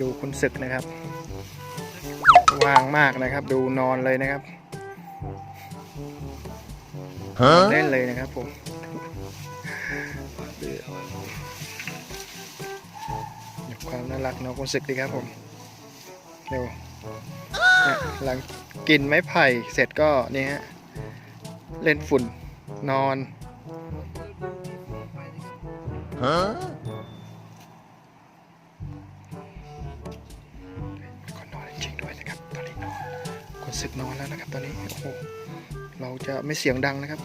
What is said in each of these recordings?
ดูคุณศึกนะครับ ว่างมากนะครับ ดูนอนเลยนะครับนอนเล่นเลยนะครับผมดูความน่ารักน้องคุณศึกดีครับผมเร็วเนี่ยหลังกินไม้ไผ่เสร็จก็นี่ฮะเล่นฝุ่นนอนก็ คนศึกนอนแล้วนะครับ ตอนนี้โอ้โหเราจะไม่เสียงดังนะครับ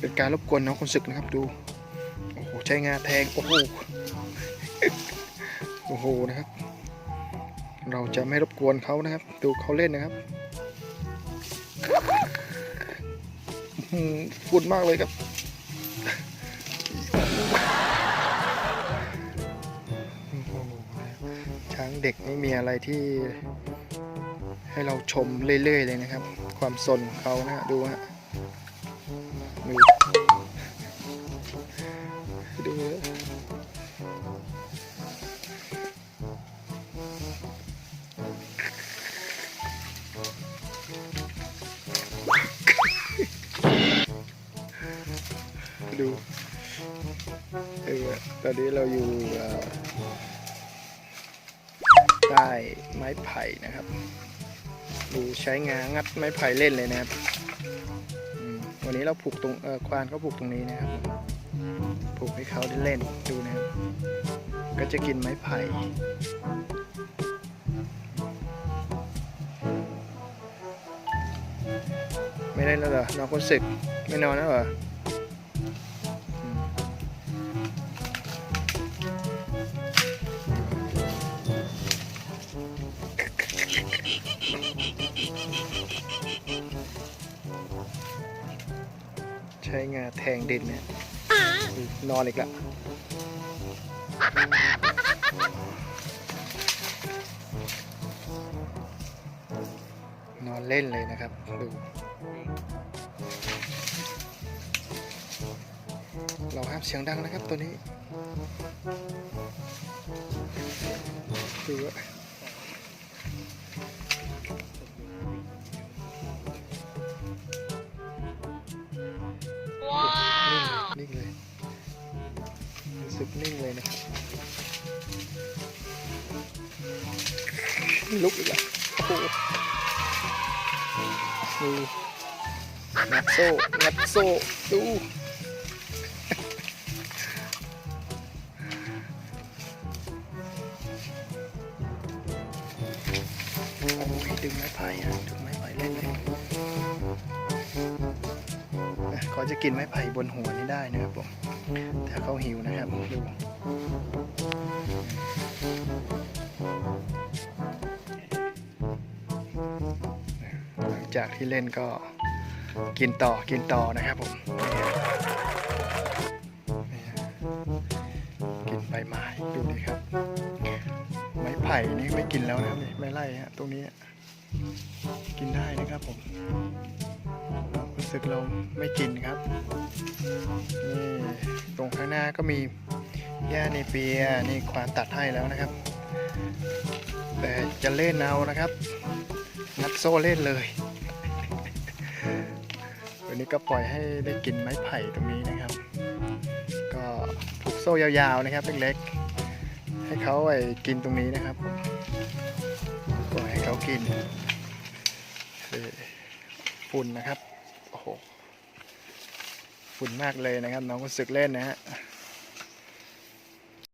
เป็นการรบกวนน้องคนศึกนะครับดูโอ้โหใช้งาแทงโอ้โหโอ้โหนะครับ เราจะไม่รบกวนเขานะครับ ดูเขาเล่นนะครับฝุ่นมากเลยครับโอ้โหช้างเด็กไม่มีอะไรที่ ให้เราชมเรื่อยๆเลยนะครับ ความสนของเขานะฮะดูฮะดูดูดูเออตอนนี้เราอยู่ใต้ไม้ไผ่นะครับ ดูใช้งางัดไม้ไผ่เล่นเลยนะครับวันนี้เราผูกตรงเออควานเขาผูกตรงนี้นะครับ ผูกให้เขาได้เล่นดูนะครับ ก็จะกินไม้ไผ่ไม่เล่นแล้วเหรอนอนคนศึกไม่นอนแล้วเหรอ ใช้งาแทงดินเนี่ยนอนอีกแล้วนอนเล่นเลยนะครับดูเราห้ามเสียงดังนะครับตัวนี้ดูว่า กนิ่งเลยนะครับลุกอีกแล้วโอ้โหดูงัดโซ่งัดโซ่ดูดึงไม้ไผ่อะดึงไม้ไผ่เล่นเลย เขาจะกินไม้ไผ่บนหัวนี่ได้นะครับผมถ้าเขาหิวนะครับดูหลังจากที่เล่นก็กินต่อกินต่อนะครับผมกินใบไม้ดูดิครับ ไม้ไผ่นี่ไม่กินแล้วนะครับนี่ไม่ไล่ฮะตรงนี้กินได้นะครับผม สึกเราไม่กินครับนี่ตรงข้างหน้าก็มีหญ้าเนเปียนี่ควานตัดให้แล้วนะครับ แต่จะเล่นเอานะครับงัดโซ่เล่นเลยวันนี้ก็ปล่อยให้ได้กินไม้ไผ่ตรงนี้นะครับ ก็ผูกโซ่ยาวๆนะครับเล็กๆให้เขาไอ้กินตรงนี้นะครับผมปล่อยให้เขากินฝุ่นนะครับ โอ้โหฝุ่นมากเลยนะครับ น้องคนศึกเล่นนะฮะ